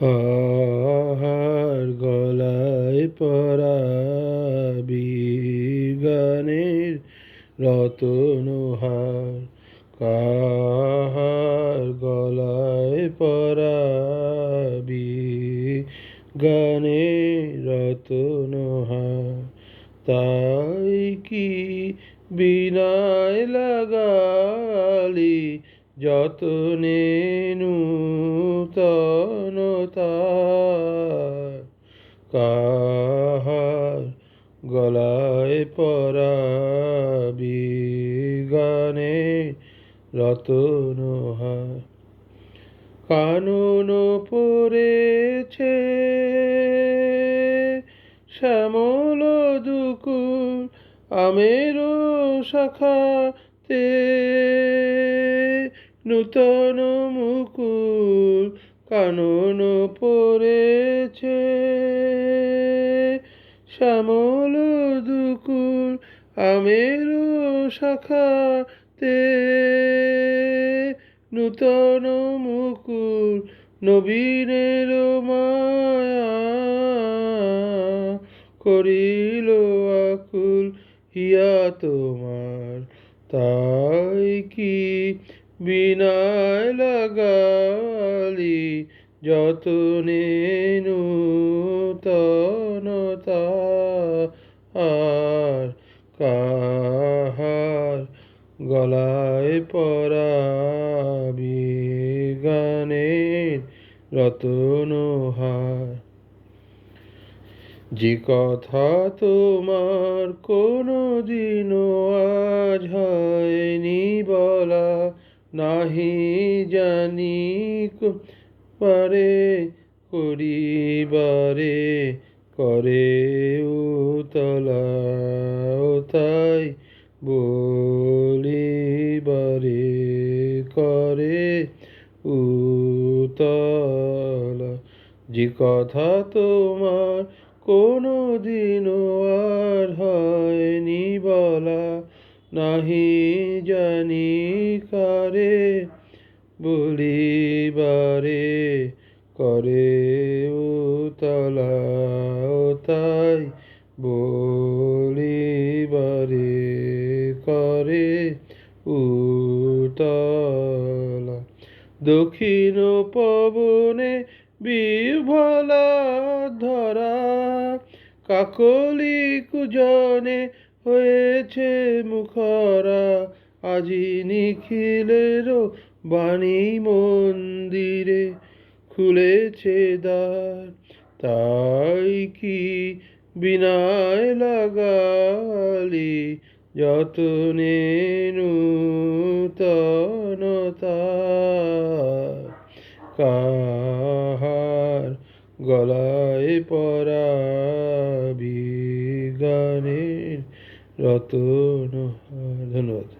কাহার গলায় পরাবি গানের রতনহার কাহার গলায় পরাবি গানে রতনহার তাই কি বিনায় লাগালি যতনে নূতনতা কাহার গলায় পরাবি গানে রতনহার কানন পড়েছে শ্যামল দুকুল আমেরও শাখাতে। নূতন মুকুল কানন পড়েছে। শ্যামল দুকুল আমেরও শাখাতে। নূতন মুকুল নবীনের মায়া করিল আকুল, হিয়া তোমার, তাই কি বিনায় লাগালি যতনে নূতনতা আর কাহার গলায় পরাবি গানের রতনহার যে কথা তোমার কোনো দিনও আজ হয়নি বলা নাহি জানি পারে, করিবারে করে উতলা তাই বলিবারে করে উতলা। যে কথা তোমার কোনো দিনও আর হয়নি বলা, নাহি জানি কারে, বলিবারে করে উতলা তাই বলিবারে করে উতলা। দক্ষিণ পবনে বিভলা ধরা, কাকলি কুজনে হয়েছে মুখরা আজি নিখিলেরও বাণী মন্দিরে খুলেছে দ্বার। তাই কি বিনায় লাগালি নূতনতা? কাহার গলায় পরাবি গানের রতন ধন্যবাদ।